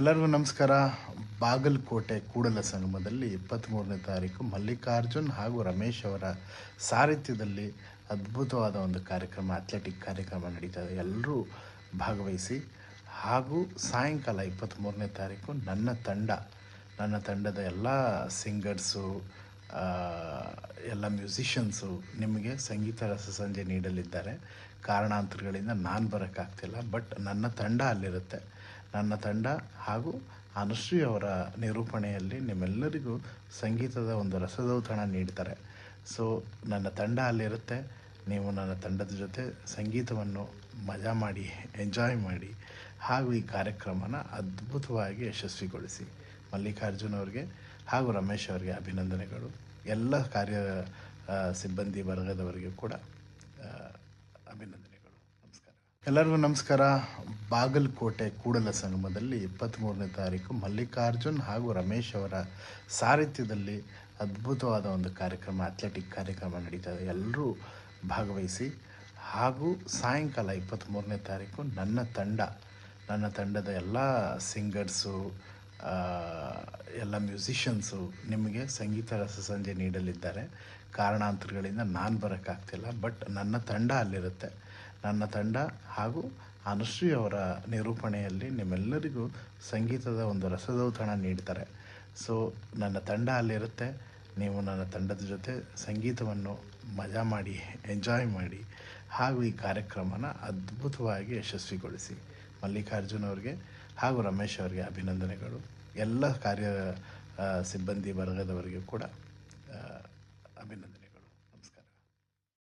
ಎಲ್ಲರಿಗೂ ನಮಸ್ಕಾರ. ಬಾಗಲಕೋಟೆ ಕೂಡಲ ಸಂಗಮದಲ್ಲಿ ಇಪ್ಪತ್ತ್ಮೂರನೇ ತಾರೀಕು ಮಲ್ಲಿಕಾರ್ಜುನ್ ಹಾಗೂ ರಮೇಶ್ ಅವರ ಸಾರಥ್ಯದಲ್ಲಿ ಅದ್ಭುತವಾದ ಒಂದು ಕಾರ್ಯಕ್ರಮ, ಅಥ್ಲೆಟಿಕ್ ಕಾರ್ಯಕ್ರಮ ನಡೀತಾ ಎಲ್ಲರೂ ಭಾಗವಹಿಸಿ ಹಾಗೂ ಸಾಯಂಕಾಲ ಇಪ್ಪತ್ತ್ಮೂರನೇ ತಾರೀಕು ನನ್ನ ತಂಡ, ನನ್ನ ತಂಡದ ಎಲ್ಲ ಸಿಂಗರ್ಸು ಎಲ್ಲ ಮ್ಯೂಸಿಷಿಯನ್ಸು ನಿಮಗೆ ಸಂಗೀತ ರಸ ಸಂಜೆ ನೀಡಲಿದ್ದಾರೆ. ಕಾರಣಾಂತರಗಳಿಂದ ನಾನು ಬರೋಕ್ಕಾಗ್ತಿಲ್ಲ, ಬಟ್ ನನ್ನ ತಂಡ ಅಲ್ಲಿರುತ್ತೆ. ನನ್ನ ತಂಡ ಹಾಗೂ ಅನುಶ್ರೀ ಅವರ ನಿರೂಪಣೆಯಲ್ಲಿ ನಿಮ್ಮೆಲ್ಲರಿಗೂ ಸಂಗೀತದ ಒಂದು ರಸದೌತಣ ನೀಡ್ತಾರೆ. ಸೊ ನನ್ನ ತಂಡ ಅಲ್ಲಿರುತ್ತೆ. ನೀವು ನನ್ನ ತಂಡದ ಜೊತೆ ಸಂಗೀತವನ್ನು ಮಜಾ ಮಾಡಿ ಎಂಜಾಯ್ ಮಾಡಿ, ಹಾಗೂ ಈ ಕಾರ್ಯಕ್ರಮನ ಅದ್ಭುತವಾಗಿ ಯಶಸ್ವಿಗೊಳಿಸಿ. ಮಲ್ಲಿಕಾರ್ಜುನ್ ಅವರಿಗೆ ಹಾಗೂ ರಮೇಶ್ ಅವರಿಗೆ ಅಭಿನಂದನೆಗಳು. ಎಲ್ಲ ಕಾರ್ಯ ಸಿಬ್ಬಂದಿ ವರ್ಗದವರಿಗೂ ಕೂಡ ಅಭಿನಂದನೆಗಳು. ನಮಸ್ಕಾರ. ಎಲ್ಲರಿಗೂ ನಮಸ್ಕಾರ. ಬಾಗಲಕೋಟೆ ಕೂಡಲ ಸಂಗಮದಲ್ಲಿ ಇಪ್ಪತ್ತ್ಮೂರನೇ ತಾರೀಕು ಮಲ್ಲಿಕಾರ್ಜುನ್ ಹಾಗೂ ರಮೇಶ್ ಅವರ ಸಾರಥ್ಯದಲ್ಲಿ ಅದ್ಭುತವಾದ ಒಂದು ಕಾರ್ಯಕ್ರಮ, ಅಥ್ಲೆಟಿಕ್ ಕಾರ್ಯಕ್ರಮ ನಡೀತಾ ಎಲ್ಲರೂ ಭಾಗವಹಿಸಿ ಹಾಗೂ ಸಾಯಂಕಾಲ ಇಪ್ಪತ್ತ್ಮೂರನೇ ತಾರೀಕು ನನ್ನ ತಂಡ, ನನ್ನ ತಂಡದ ಎಲ್ಲ ಸಿಂಗರ್ಸು ಎಲ್ಲ ಮ್ಯೂಸಿಷಿಯನ್ಸು ನಿಮಗೆ ಸಂಗೀತ ರಸ ಸಂಜೆ ನೀಡಲಿದ್ದಾರೆ. ಕಾರಣಾಂತರಗಳಿಂದ ನಾನು ಬರೋಕ್ಕಾಗ್ತಿಲ್ಲ, ಬಟ್ ನನ್ನ ತಂಡ ಅಲ್ಲಿರುತ್ತೆ. ನನ್ನ ತಂಡ ಹಾಗೂ ಅನುಶ್ರೀ ಅವರ ನಿರೂಪಣೆಯಲ್ಲಿ ನಿಮ್ಮೆಲ್ಲರಿಗೂ ಸಂಗೀತದ ಒಂದು ರಸದೌತಣ ನೀಡ್ತಾರೆ. ಸೊ ನನ್ನ ತಂಡ ಅಲ್ಲಿರುತ್ತೆ. ನೀವು ನನ್ನ ತಂಡದ ಜೊತೆ ಸಂಗೀತವನ್ನು ಮಜಾ ಮಾಡಿ ಎಂಜಾಯ್ ಮಾಡಿ, ಹಾಗೂ ಈ ಕಾರ್ಯಕ್ರಮನ ಅದ್ಭುತವಾಗಿ ಯಶಸ್ವಿಗೊಳಿಸಿ. ಮಲ್ಲಿಕಾರ್ಜುನ್ ಅವರಿಗೆ ಹಾಗೂ ರಮೇಶ್ ಅವರಿಗೆ ಅಭಿನಂದನೆಗಳು. ಎಲ್ಲ ಕಾರ್ಯ ಸಿಬ್ಬಂದಿ ವರ್ಗದವರಿಗೂ ಕೂಡ ಅಭಿನಂದನೆ